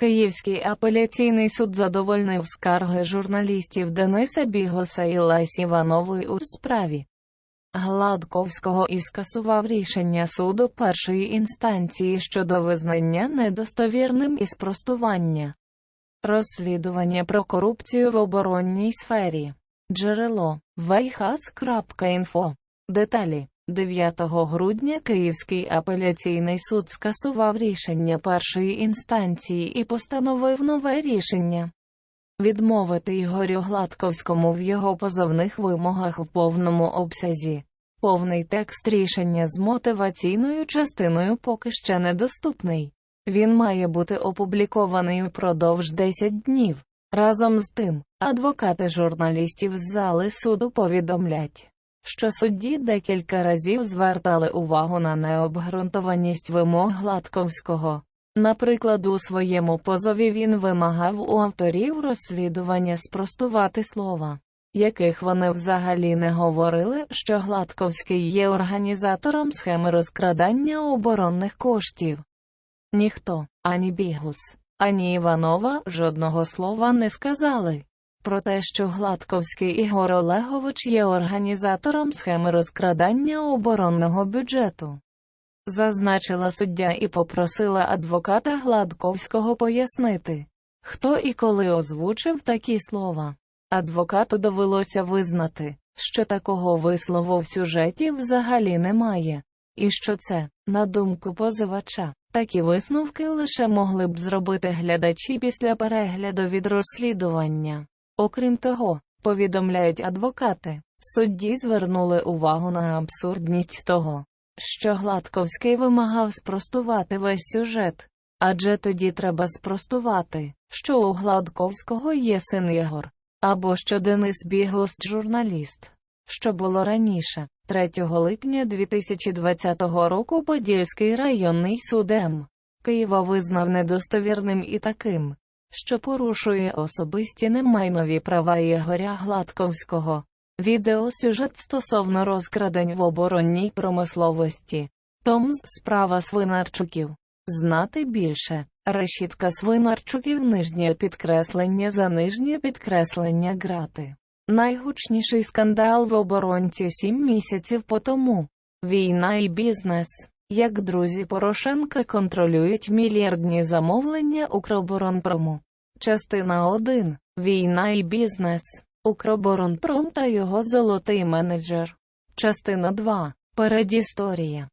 Київський апеляційний суд задовольнив скарги журналістів Дениса Бігоса і Лесі Іванової у справі. Гладковського і скасував рішення суду першої інстанції щодо визнання недостовірним і спростування розслідування про корупцію в оборонній сфері. Джерело. Вейхас.інфо. Деталі 9 грудня Київський апеляційний суд скасував рішення першої інстанції і постановив нове рішення. Відмовити Ігорю Гладковському в його позовних вимогах в повному обсязі. Повний текст рішення з мотиваційною частиною поки ще недоступний. Він має бути опублікований упродовж 10 днів. Разом з тим, адвокати журналістів з зали суду повідомлять, що судді декілька разів звертали увагу на необґрунтованість вимог Гладковського. Наприклад, у своєму позові він вимагав у авторів розслідування спростувати слова, яких вони взагалі не говорили, що Гладковський є організатором схеми розкрадання оборонних коштів. Ніхто, ані Бігус, ані Іванова жодного слова не сказали про те, що Гладковський Ігор Олегович є організатором схеми розкрадання оборонного бюджету. Зазначила суддя і попросила адвоката Гладковського пояснити, хто і коли озвучив такі слова. Адвокату довелося визнати, що такого вислову в сюжеті взагалі немає, і що це, на думку позивача, такі висновки лише могли б зробити глядачі після перегляду від розслідування. Окрім того, повідомляють адвокати, судді звернули увагу на абсурдність того, що Гладковський вимагав спростувати весь сюжет, адже тоді треба спростувати, що у Гладковського є син Єгор, або що Денис Бігост журналіст. Що було раніше, 3 липня 2020 року Подільський районний суд М. Києва визнав недостовірним і таким, що порушує особисті немайнові права Ігоря Гладковського. Відеосюжет стосовно розкрадень в оборонній промисловості. Томс справа свинарчуків. Знати більше. Решітка свинарчуків нижнє підкреслення за нижнє підкреслення грати. Найгучніший скандал в оборонці сім місяців по тому. Війна і бізнес. Як друзі Порошенка контролюють мільярдні замовлення Укроборонпрому. Частина 1. Війна і бізнес. Укроборонпром та його золотий менеджер. Частина 2. Передісторія.